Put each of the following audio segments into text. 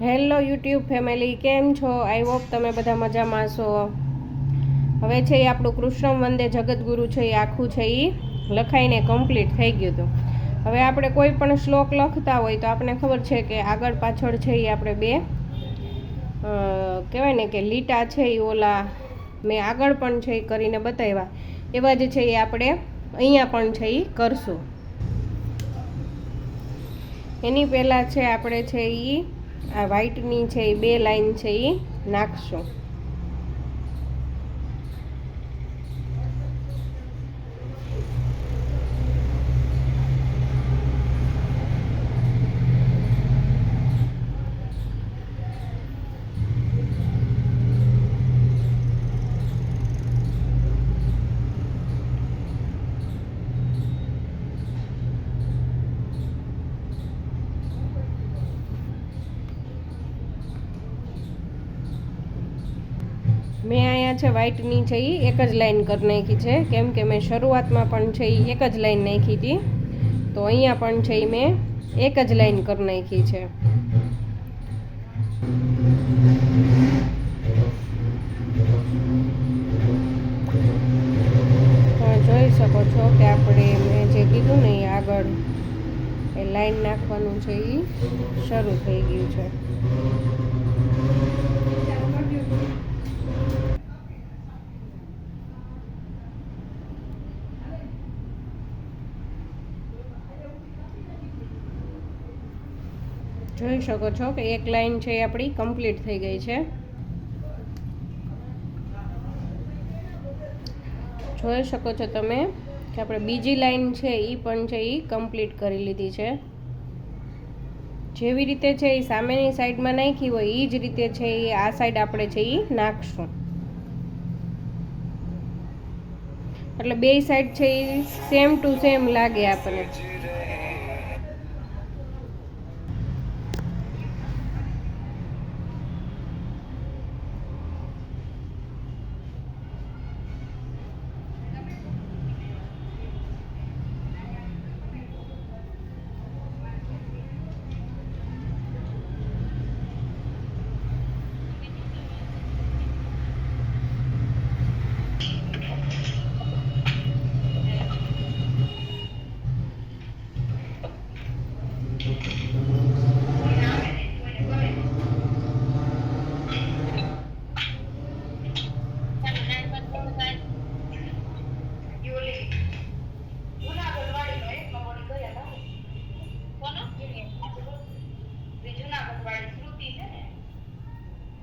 Hello YouTube family, કેમ છો? I hope તમે બધા મજામાં છો હવે છે એ આપણું કૃષ્ણ વંદે જગતગુરુ છે એ આખું છે એ લખાઈને કમ્પ્લીટ થઈ ગયું હતું. હવે આપણે કોઈ પણ શ્લોક લખતા હોય તો આપણે ખબર છે કે આગળ પાછળ છે એ આપણે બે કહેવાય ને કે લીટા છે એ ઓલા મેં આગળ પણ છે એ કરીને બતાવ્યા. એવા જ છે એ આપણે અહીંયા પણ છે એ કરશું. એની પહેલાં છે આપણે છે એ આ વ્હાઈટની છે એ બે લાઈન છે એ નાખશું. મેં અહીંયા છે વ્હાઇટની છે એ એક જ લાઈન કરી નાખી છે. કેમ કે મેં શરૂઆતમાં પણ છે એ એક જ લાઈન નાખી હતી. તો અહીંયા પણ છે એ મેં એક જ લાઈન કરી નાખી છે. જોઈ શકો છો કે આપણે મેં જે કીધું ને એ આગળ એ લાઈન નાખવાનું છે એ શરૂ થઈ ગયું છે. જોઈ શકો છો કે એક લાઈન છે એ આપણી કમ્પ્લીટ થઈ ગઈ છે. જોઈ શકો છો તમે કે આપણે બીજી લાઈન છે એ પણ છે એ કમ્પ્લીટ કરી લીધી છે. જેવી રીતે છે એ સામેની સાઈડમાં નાખી હોય એ જ રીતે છે એ આ સાઈડ આપણે છે એ નાખશું. એટલે બે સાઈડ છે એ સેમ ટુ સેમ લાગે આપણને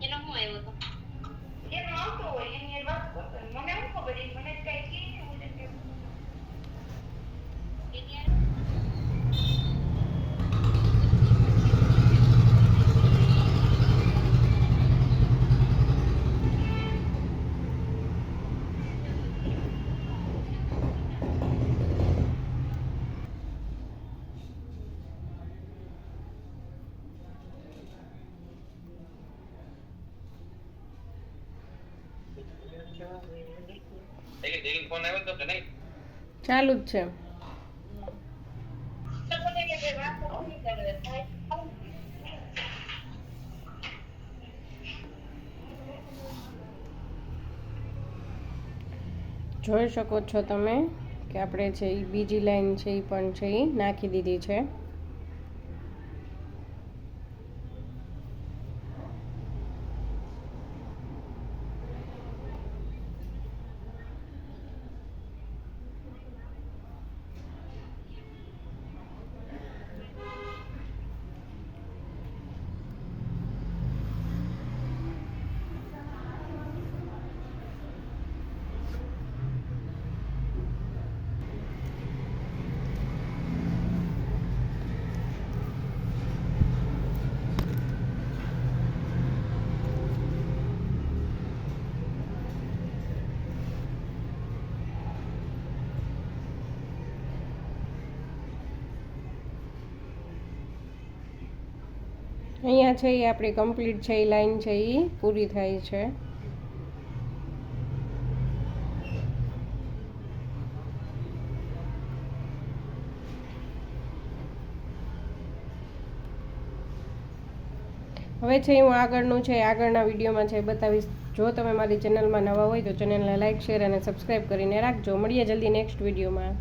એનો શું આવ્યો હતો એની હારે? એક એક ફોન આવ્યો તો કે નહીં ચાલુ જ છે. જોઈ શકો છો તમે કે આપણે છે એ બીજી લાઈન છે એ પણ છે એ નાખી દીધી છે. અહીંયા છે એ આપણી કમ્પ્લીટ છે, એ લાઈન છે, એ પૂરી થાય છે. હવે છે, હું આગળનું છે આગળના વિડીયોમાં છે બતાવીશ. જો તમે મારી ચેનલમાં નવા હોય તો ચેનલને લાઇક શેર અને સબસ્ક્રાઈબ કરીને રાખજો. મળીએ જલ્દી નેક્સ્ટ વિડીયોમાં.